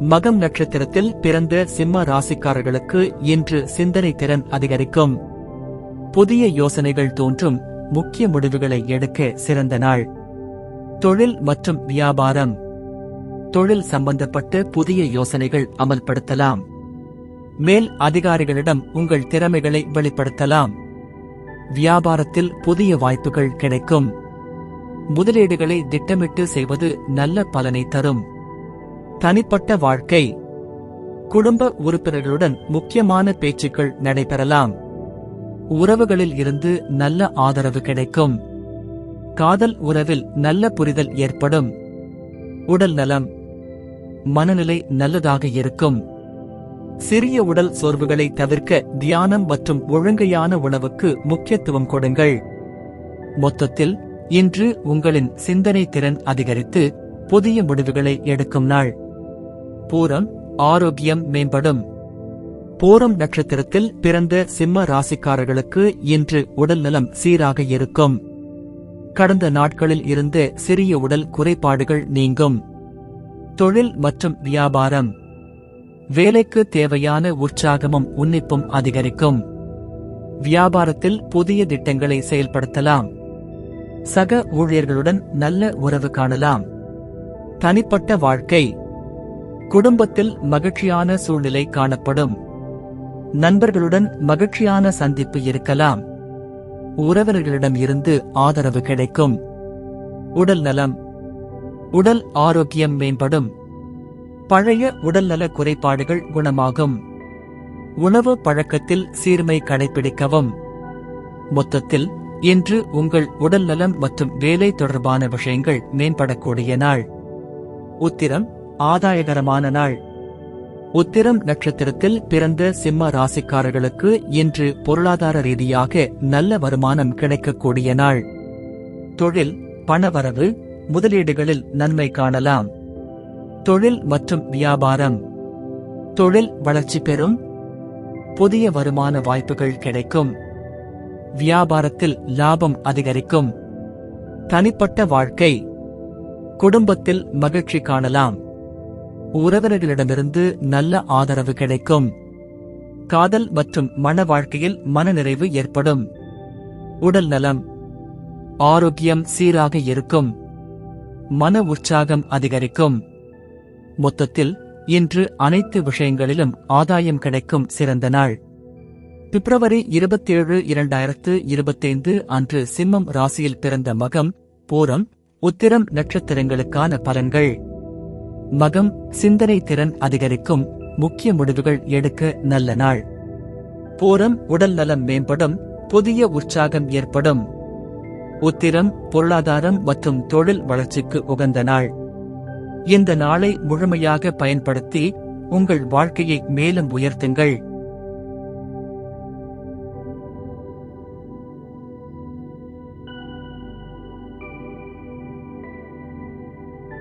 மகம் நட்சத்திரத்தில் பிறந்த சிம்ம ராசிக்காரர்களுக்கு இன்று சிந்தனை திறன் அதிகரிக்கும். புதிய யோசனைகள் தோன்றும் முக்கிய முடிவுகளை எடுக்க சிறந்த நாள். தொழில் மற்றும் வியாபாரம். தொழில் சம்பந்தப்பட்ட புதிய யோசனைகள் அமல்படுத்தலாம். மேல் அதிகாரிகளிடம் உங்கள் திறமைகளை வெளிப்படுத்தலாம். வியாபாரத்தில் புதிய வாய்ப்புகள் கிடைக்கும். முதலீடுகளை திட்டமிட்டு செய்வது நல்ல பலனை தரும். தனிப்பட்ட வாழ்க்கை. குடும்ப உறுப்பினர்களுடன் முக்கியமான பேச்சுக்கள் நடைபெறலாம். உறவுகளில் இருந்து நல்ல ஆதரவு கிடைக்கும். காதல் உறவில் நல்ல புரிதல் ஏற்படும். உடல் நலம். மனநிலை நல்லதாக இருக்கும். சிறிய உடல் சோர்வுகளை தவிர்க்க தியானம் மற்றும் ஒழுங்கையான உணவுக்கு முக்கியத்துவம் கொடுங்கள். மொத்தத்தில் இன்று உங்களின் சிந்தனை திறன் அதிகரித்து புதிய முடிவுகளை எடுக்கும் நாள். பூரம் ஆரோக்கியம் மேம்படும். பூரம் நட்சத்திரத்தில் பிறந்த சிம்ம ராசிக்காரர்களுக்கு இன்று உடல் நலம் சீராக இருக்கும். கடந்த நாட்களில் இருந்த சிறிய உடல் குறைபாடுகள் நீங்கும். தொழில் மற்றும் வியாபாரம். வேலைக்கு தேவையான உற்சாகமும் உன்னிப்பும் அதிகரிக்கும். வியாபாரத்தில் புதிய திட்டங்களை செயல்படுத்தலாம். சக ஊழியர்களுடன் நல்ல உறவு காணலாம். தனிப்பட்ட வாழ்க்கை. குடும்பத்தில் மகிழ்ச்சியான சூழ்நிலை காணப்படும். நண்பர்களுடன் மகிழ்ச்சியான சந்திப்பு இருக்கலாம். உறவினர்களிடம் இருந்து ஆதரவு கிடைக்கும். உடல் நலம். உடல் ஆரோக்கியம் மேம்படும். பழைய உடல்நல குறைபாடுகள் குணமாகும். உணவு பழக்கத்தில் சீர்மை கடைபிடிக்கவும். மொத்தத்தில் இன்று உங்கள் உடல் நலம் மற்றும் வேலை தொடர்பான விஷயங்கள் மேம்படக்கூடிய நாள். உத்திரம் ஆதாயகரமான நாள். உத்திரம் நட்சத்திரத்தில் பிறந்த சிம்ம ராசிக்காரர்களுக்கு இன்று பொருளாதார ரீதியாக நல்ல வருமானம் கிடைக்கக்கூடிய நாள். தொழில் பணவரவு முதலீடுகளில் நன்மை காணலாம். தொழில் மற்றும் வியாபாரம். தொழில் வளர்ச்சி பெறும். புதிய வருமான வாய்ப்புகள் கிடைக்கும். வியாபாரத்தில் லாபம் அதிகரிக்கும். தனிப்பட்ட வாழ்க்கை. குடும்பத்தில் மகிழ்ச்சி காணலாம். உறவினர்களிடமிருந்து நல்ல ஆதரவு கிடைக்கும். காதல் மற்றும் மன வாழ்க்கையில் மனநிறைவு ஏற்படும். உடல் நலம் ஆரோக்கியம் சீராக இருக்கும். மன உற்சாகம் அதிகரிக்கும். மொத்தத்தில் இன்று அனைத்து விஷயங்களிலும் ஆதாயம் கிடைக்கும் சிறந்த நாள். பிப்ரவரி இருபத்தேழு இரண்டாயிரத்து இருபத்தைந்து அன்று சிம்மம் ராசியில் பிறந்த மகம் பூரம் உத்திரம் நட்சத்திரங்களுக்கான பலன்கள். மகம் சிந்தனை திறன் அதிகரிக்கும் முக்கிய முடிவுகள் எடுக்க நல்ல நாள். போரம் உடல் நலம் மேம்படும் புதிய உற்சாகம் ஏற்படும். உத்திரம் பொருளாதாரம் மற்றும் தொழில் வளர்ச்சிக்கு உகந்த நாள். இந்த நாளை முழுமையாக பயன்படுத்தி உங்கள் வாழ்க்கையை மேலும் உயர்த்துங்கள்.